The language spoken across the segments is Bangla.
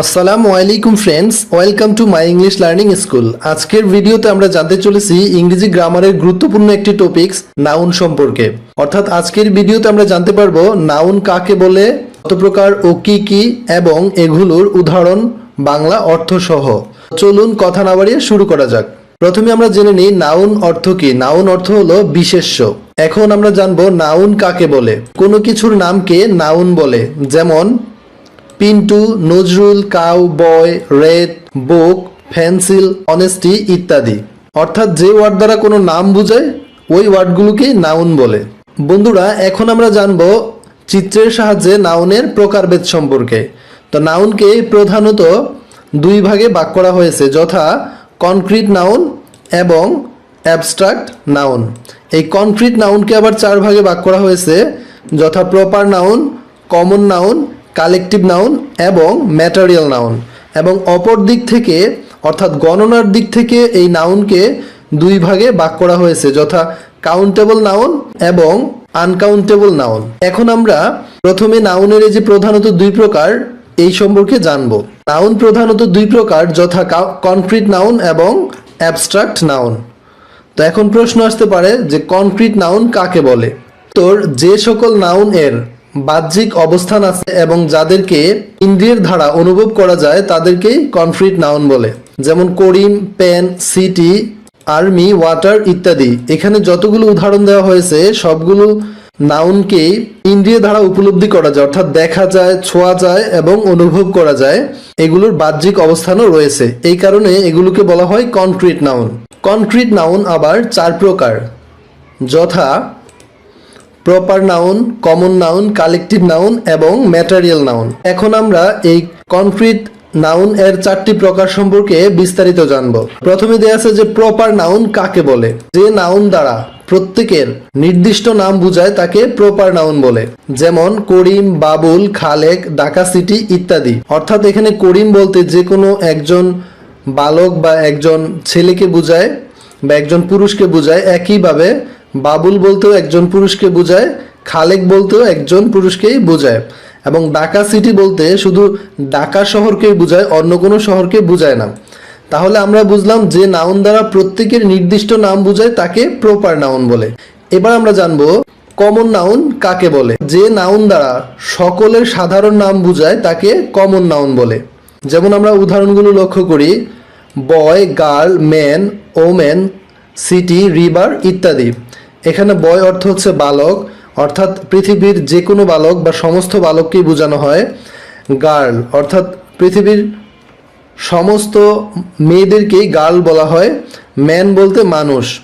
আসসালামু আলাইকুম friends welcome to my English learning school আজকের ভিডিওতে আমরা জানতে চলেছি ইংরেজি গ্রামারের গুরুত্বপূর্ণ একটি টপিকস নাউন সম্পর্কে। অর্থাৎ আজকের ভিডিওতে আমরা জানতে পারব নাউন কাকে বলে, কত প্রকার ও কি কি, এবং এগুলোর উদাহরণ, বাংলা অর্থ সহ চলুন কথা না বাড়িয়ে শুরু করা যাক। প্রথমে আমরা জেনে নিই নাউন অর্থ কি। নাউন অর্থ হলো বিশেষ্য। এখন আমরা জানব নাউন কাকে বলে। কোনো কিছুর নামকে নাউন বলে, যেমন Pintu, Nazrul, cow, boy red book, pencil, honesty ইত্যাদি। অর্থাৎ যে ওয়ার্ড দ্বারা কোনো নাম বোঝায়, ওই ওয়ার্ডগুলোকে নাউন বলে। বন্ধুরা, এখন আমরা জানব চিত্রের সাহায্যে নাউনের প্রকারভেদ সম্পর্কে। তো নাউনকে প্রধানত দুই ভাগে ভাগ করা হয়েছে, যথা কনক্রিট নাউন এবং অ্যাবস্ট্রাক্ট নাউন। এই কনক্রিট নাউনকে আবার চার ভাগে ভাগ করা হয়েছে, যথা proper noun, common noun collective noun এবং ম্যাটারিয়াল নাউন। এবং অপর দিক থেকে, অর্থাৎ গণনার দিক থেকে এই নাউনকে দুই ভাগে ভাগ করা হয়েছে, যথা কাউন্টেবল নাউন এবং আনকাউন্টেবল নাউন। এখন আমরা প্রথমে নাউনের যে প্রধানত দুই প্রকার, এই সম্পর্কে জানব। নাউন প্রধানত দুই প্রকার, যথা কনক্রিট নাউন এবং অ্যাবস্ট্রাক্ট নাউন। তো এখন প্রশ্ন আসতে পারে যে কনক্রিট নাউন কাকে বলে? তোর যে সকল নাউন এর বাহ্যিক অবস্থান আছে এবং যাদেরকে ইন্দ্রিয়ের ধারা অনুভব করা যায় তাদেরকেই কনক্রিট নাউন বলে। যেমন Karim, pen, city, army, water ইত্যাদি। এখানে যতগুলো উদাহরণ দেওয়া হয়েছে, সবগুলো নাউনকেই ইন্দ্রিয় দ্বারা উপলব্ধি করা যায়, অর্থাৎ দেখা যায়, ছোঁয়া যায় এবং অনুভব করা যায়। এগুলোর বাহ্যিক অবস্থানও রয়েছে। এই কারণে এগুলোকে বলা হয় কনক্রিট নাউন। কনক্রিট নাউন আবার চার প্রকার। যথা proper noun, common noun, collective noun এবং ম্যাটারিয়াল নাউন। এখন আমরা এই কনক্রিট নাউন এর চারটি প্রকার সম্পর্কে বিস্তারিত জানব। প্রথমে দেয়া আছে যে প্রপার নাউন কাকে বলে। যে নাউন দ্বারা প্রত্যেকের নির্দিষ্ট নাম বুঝায় তাকে প্রপার নাউন বলে। যেমন করিম, বাবুল, খালেক, ঢাকা সিটি ইত্যাদি। অর্থাৎ এখানে করিম বলতে যে কোনো একজন বালক বা একজন ছেলেকে বুঝায় বা একজন পুরুষকে বুঝায় একইভাবে বাবুল বলতেও একজন পুরুষকে বোঝায়, খালেক বলতেও একজন পুরুষকেই বোঝায় এবং ঢাকা সিটি বলতে শুধু ঢাকা শহরকেই বোঝায়, অন্য কোনো শহরকে বোঝায় না। তাহলে আমরা বুঝলাম যে নাউন দ্বারা প্রত্যেকের নির্দিষ্ট নাম বোঝায় তাকে প্রপার নাউন বলে। এবার আমরা জানব কমন নাউন কাকে বলে। যে নাউন দ্বারা সকলের সাধারণ নাম বোঝায় তাকে কমন নাউন বলে। যেমন আমরা উদাহরণগুলো লক্ষ্য করি, boy, girl, man, women, city, river ইত্যাদি। এখানে বয় অর্থ হচ্ছে বালক, অর্থাৎ পৃথিবীর যে কোনো বালক বা সমস্ত বালককেই বোঝানো হয়। গার্ল, অর্থাৎ পৃথিবীর সমস্ত মেয়েদেরকেই গার্ল বলা হয়, ম্যান বলতে মানুষ।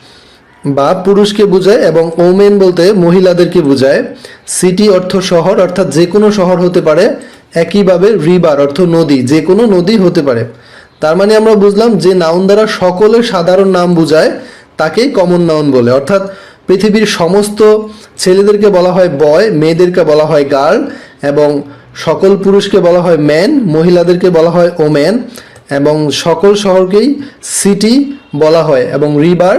বা পুরুষকে বোঝায় এবং ওমেন বলতে মহিলাদেরকে বোঝায়। সিটি অর্থ শহর, অর্থাৎ যে কোনো শহর হতে পারে। একইভাবে রিভার অর্থ নদী যে কোনো নদী হতে পারে। তার মানে আমরা বুঝলাম যে নাউন দ্বারা সকলের সাধারণ নাম বোঝায়, তাকেই কমন নাউন বলে। অর্থাৎ পৃথিবীর সমস্ত ছেলেদেরকে বলা হয় বয়, মেয়েদেরকে বলা হয় গার্ল এবং সকল পুরুষকে বলা হয় ম্যান, মহিলাদেরকে বলা হয় ওম্যান এবং সকল শহরকেই সিটি বলা হয় এবং রিভার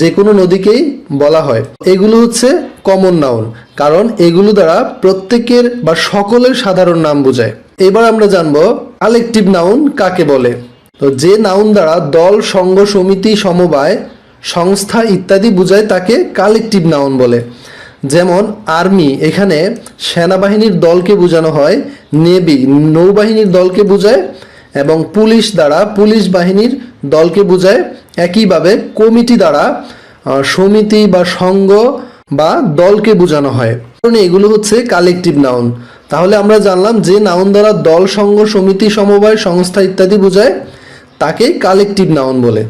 যে কোনো নদীকেই বলা হয়। এগুলো হচ্ছে কমন নাউন কারণ এগুলো দ্বারা প্রত্যেকের বা সকলের সাধারণ নাম বোঝায়। এবার আমরা জানব কালেকটিভ নাউন কাকে বলে। তো যে নাউন দ্বারা দল, সংঘ, সমিতি, সমবায় সংস্থা ইত্যাদি বোঝায় তাকে কালেকটিভ নাউন বলে। যেমন, আর্মি, এখানে সেনাবাহিনীর দলকে বোঝানো হয়, নেভি, নৌবাহিনীর দলকে বোঝায়, এবং পুলিশ দ্বারা পুলিশ বাহিনীর দলকে বোঝায়। একইভাবে কমিটি দ্বারা সমিতি বা সংঘ বা দলকে বোঝানো হয়। কারণ এগুলো হচ্ছে কালেকটিভ নাউন। তাহলে আমরা জানলাম যে নাউন দ্বারা দল, সংঘ, সমিতি, সমবায়, সংস্থা ইত্যাদি বোঝায়, তাকে কালেকটিভ নাউন বলে।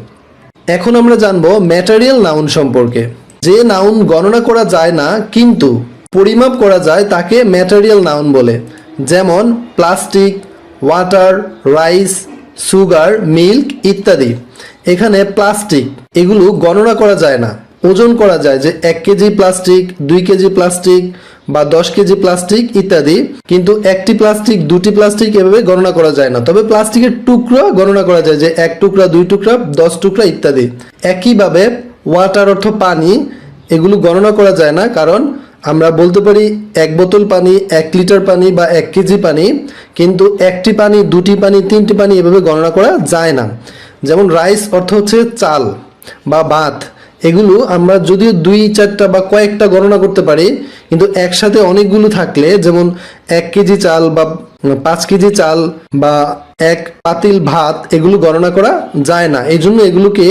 এখন আমরা জানব ম্যাটারিয়াল নাউন সম্পর্কে। যে নাউন গণনা করা যায় না, কিন্তু পরিমাপ করা যায় তাকে ম্যাটারিয়াল নাউন বলে। যেমন plastic water rice sugar milk ইত্যাদি। এখানে প্লাস্টিক এগুলো গণনা করা যায় না। ওজন করা যায় যে এক কেজি প্লাস্টিক দুই কেজি প্লাস্টিক বা দশ কেজি প্লাস্টিক ইত্যাদি, কিন্তু একটি প্লাস্টিক, দুটি প্লাস্টিক এভাবে গণনা করা যায় না। তবে প্লাস্টিকের টুকরা গণনা করা যায় যে এক টুকরা, দুই টুকরা, দশ টুকরা ইত্যাদি। একইভাবে ওয়াটার অর্থ পানি, এগুলো গণনা করা যায় না, কারণ আমরা বলতে পারি এক বোতল পানি, এক লিটার পানি বা এক কেজি পানি, কিন্তু একটি পানি, দুটি পানি, তিনটি পানি এভাবে গণনা করা যায় না। যেমন রাইস অর্থ হচ্ছে চাল বা ভাত। এগুলো আমরা যদিও দুই, চারটা বা কয়েকটা গণনা করতে পারি, কিন্তু একসাথে অনেকগুলো থাকলে, যেমন এক কেজি চাল বা পাঁচ কেজি চাল বা এক পাতিল ভাত, এগুলো গণনা করা যায় না। এই জন্য এগুলোকে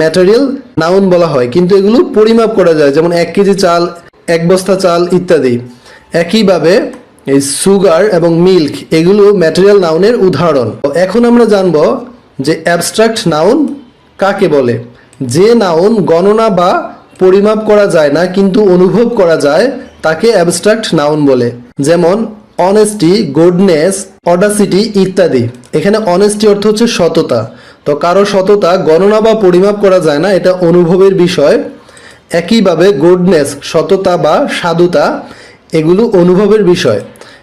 ম্যাটেরিয়াল নাউন বলা হয়, কিন্তু এগুলো পরিমাপ করা যায়, যেমন এক কেজি চাল, এক বস্তা চাল ইত্যাদি। একইভাবে এই সুগার এবং মিল্ক, এগুলো ম্যাটেরিয়াল নাউনের উদাহরণ। এখন আমরা জানব যে অ্যাবস্ট্রাক্ট নাউন কাকে বলে। যে নাউন গণনা বা পরিমাপ করা যায় না, কিন্তু অনুভব করা যায়, তাকে অ্যাবস্ট্রাক্ট নাউন বলে। যেমন অনেস্টি গুডনেস অডাসিটি ইত্যাদি। এখানে অনেস্টি অর্থ হচ্ছে সততা। তো কারও সততা গণনা বা পরিমাপ করা যায় না, এটা অনুভবের বিষয়। একইভাবে গুডনেস সততা বা সাধুতা, এগুলো অনুভবের বিষয়।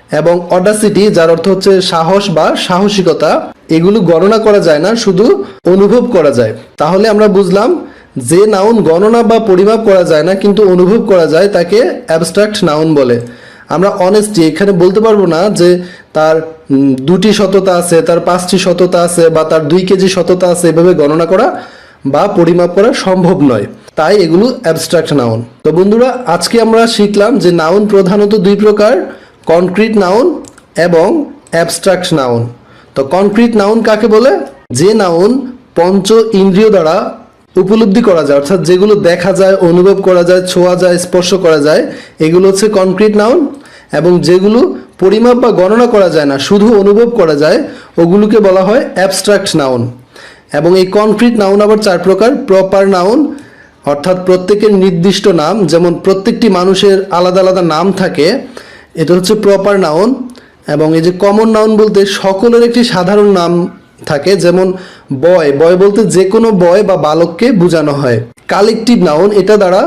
এবং অডাসিটি যার অর্থ হচ্ছে সাহস বা সাহসিকতা, এগুলো গণনা করা যায় না, শুধু অনুভব করা যায়। তাহলে আমরা বুঝলাম যে নাউন গণনা বা পরিমাপ করা যায় না, কিন্তু অনুভব করা যায় তাকে অ্যাবস্ট্রাক্ট নাউন বলে। আমরা অনেস্টি এখানে বলতে পারব না যে তার দুটি সততা আছে, তার পাঁচটি সততা আছে, বা তার দুই কেজি সততা আছে, এভাবে গণনা করা বা পরিমাপ করা সম্ভব নয়। তাই এগুলো অ্যাবস্ট্রাক্ট নাউন তো বন্ধুরা, আজকে আমরা শিখলাম যে নাউন প্রধানত দুই প্রকার। কনক্রিট নাউন এবং অ্যাবস্ট্রাক্ট নাউন তো কনক্রিট নাউন কাকে বলে? যে নাউন পঞ্চ ইন্দ্রিয় দ্বারা উপলব্ধি করা যায়, অর্থাৎ যেগুলো দেখা যায়, অনুভব করা যায়, ছোঁয়া যায়, স্পর্শ করা যায়, এগুলো হচ্ছে কনক্রিট নাউন এবং যেগুলো পরিমাপ বা গণনা করা যায় না, শুধু অনুভব করা যায়, ওগুলোকে বলা হয় অ্যাবস্ট্রাক্ট নাউন এবং এই কনক্রিট নাউন আবার চার প্রকার প্রপার নাউন অর্থাৎ প্রত্যেকের নির্দিষ্ট নাম, যেমন প্রত্যেকটি মানুষের আলাদা আলাদা নাম থাকে এটা হচ্ছে প্রপার নাউন এবং এই যে কমন নাউন বলতে সকলের একটি সাধারণ নাম থাকে, যেমন বয় বয় বলতে যে কোনো বয় বা বালককে বোঝানো হয়। কালেকটিভ নাউন এটা দ্বারা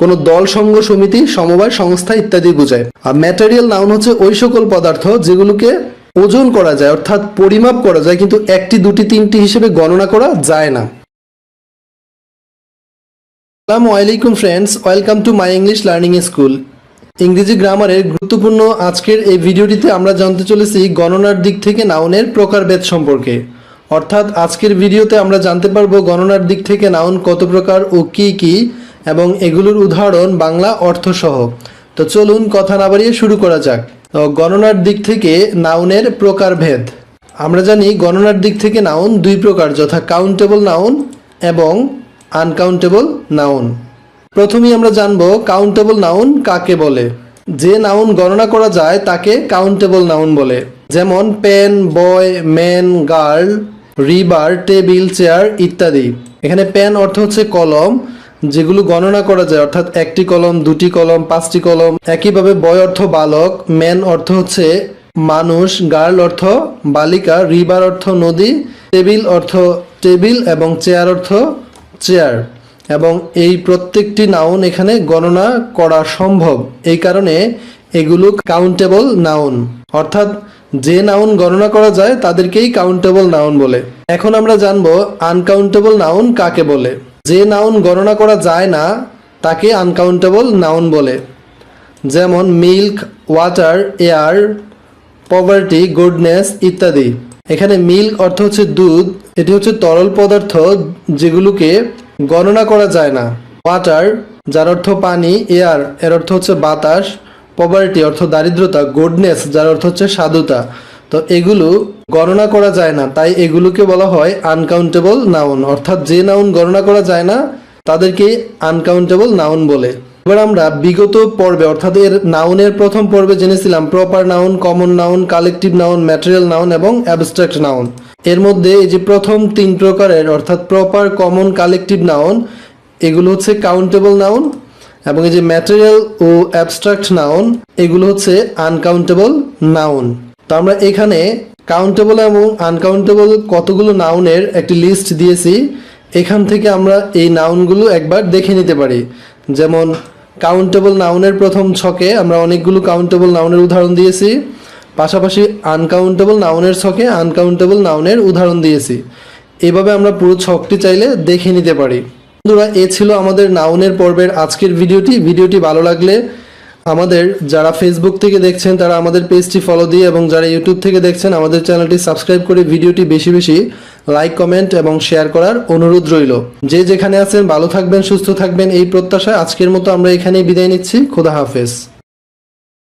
কোনো দল সংঘ সমিতি, সমবায়, সংস্থা ইত্যাদি বোঝায়। আর ম্যাটেরিয়াল নাউন হচ্ছে ওই সকল পদার্থ যেগুলোকে ওজন করা যায়, অর্থাৎ পরিমাপ করা যায়, কিন্তু একটি, দুটি, তিনটি হিসেবে গণনা করা যায় না। আসসালামু আলাইকুম friends welcome to my English learning school ইংরেজি গ্রামারের গুরুত্বপূর্ণ আজকের এই ভিডিওটিতে আমরা জানতে চলেছি গণনার দিক থেকে নাউনের প্রকারভেদ সম্পর্কে। অর্থাৎ আজকের ভিডিওতে আমরা জানতে পারব গণনার দিক থেকে নাউন কত প্রকার ও কি কি, এবং এগুলোর উদাহরণ বাংলা অর্থসহ। তো চলুন কথা না বাড়িয়ে শুরু করা যাক। গণনার দিক থেকে নাউনের প্রকারভেদ। আমরা জানি গণনার দিক থেকে নাউন দুই প্রকার, যথা কাউন্টেবল নাউন এবং আনকাউন্টেবল নাউন প্রথমেই আমরা জানব কাউন্টেবল নাউন কাকে বলে। যে নাউন গণনা করা যায় তাকে কাউন্টেবল নাউন বলে। যেমন পেন বয় ম্যান গার্ল রিবার টেবিল চেয়ার ইত্যাদি। এখানে পেন অর্থ হচ্ছে কলম, যেগুলো গণনা করা যায়। অর্থাৎ একটি কলম, দুটি কলম, পাঁচটি কলম। একইভাবে বয় অর্থ বালক ম্যান অর্থ হচ্ছে মানুষ গার্ল অর্থ বালিকা রিবার অর্থ নদী টেবিল অর্থ টেবিল এবং চেয়ার অর্থ চেয়ার এবং এই প্রত্যেকটি নাউন এখানে গণনা করা সম্ভব। এই কারণে এগুলো কাউন্টেবল নাউন অর্থাৎ যে নাউন গণনা করা যায়, তাদেরকেই কাউন্টেবল নাউন বলে। এখন আমরা জানব আনকাউন্টেবল নাউন কাকে বলে। যে নাউন গণনা করা যায় না, তাকে আনকাউন্টেবল নাউন বলে। যেমন milk water air poverty goodness ইত্যাদি। এখানে মিল্ক অর্থ হচ্ছে দুধ, এটি হচ্ছে তরল পদার্থ যেগুলোকে গণনা করা যায় না। ওয়াটার যার অর্থ পানি, এয়ার, এর অর্থ হচ্ছে বাতাস পভার্টি অর্থ দারিদ্রতা গুডনেস যার অর্থ হচ্ছে সাধুতা। তো এগুলো গণনা করা যায় না, তাই এগুলোকে বলা হয় আনকাউন্টেবল নাউন অর্থাৎ যে নাউন গণনা করা যায় না, তাদেরকে আনকাউন্টেবল নাউন বলে। এবার আমরা বিগত পর্বে, অর্থাৎ এর নাউনের প্রথম পর্বে জেনেছিলাম proper noun common noun collective noun material noun এবং অ্যাবস্ট্রাক্ট নাউন এর মধ্যে এই যে প্রথম তিন প্রকারের, অর্থাৎ প্রপার কমন কালেকটিভ নাউন এগুলো হচ্ছে কাউন্টেবল নাউন এবং এই যে ম্যাটেরিয়াল ও অ্যাবস্ট্রাক্ট নাউন এগুলো হচ্ছে আনকাউন্টেবল নাউন তো আমরা এখানে কাউন্টেবল এবং আনকাউন্টেবল কতগুলো নাউনের একটি লিস্ট দিয়েছি, এখান থেকে আমরা এই নাউনগুলো একবার দেখে নিতে পারি। যেমন কাউন্টেবল নাউনের প্রথম ছকে আমরা অনেকগুলো কাউন্টেবল নাউনের উদাহরণ দিয়েছি। পাশাপাশি আনকাউন্টেবল নাউনের ছকে আনকাউন্টেবল নাউনের উদাহরণ দিয়েছি। এভাবে আমরা পুরো ছকটি চাইলে দেখে নিতে পারি। বন্ধুরা, এ ছিল আমাদের নাউনের পর্বের আজকের ভিডিওটি। ভিডিওটি ভালো লাগলে আমাদের যারা ফেসবুক থেকে দেখছেন, তারা আমাদের পেজটি ফলো দিয়ে এবং যারা ইউটিউব থেকে দেখছেন, আমাদের চ্যানেলটি সাবস্ক্রাইব করে ভিডিওটি বেশি বেশি লাইক কমেন্ট এবং শেয়ার করার অনুরোধ রইল। যে যেখানে আছেন, ভালো থাকবেন, সুস্থ থাকবেন, এই প্রত্যাশায় আজকের মতো আমরা এখানেই বিদায় নিচ্ছি। খোদা হাফেজ।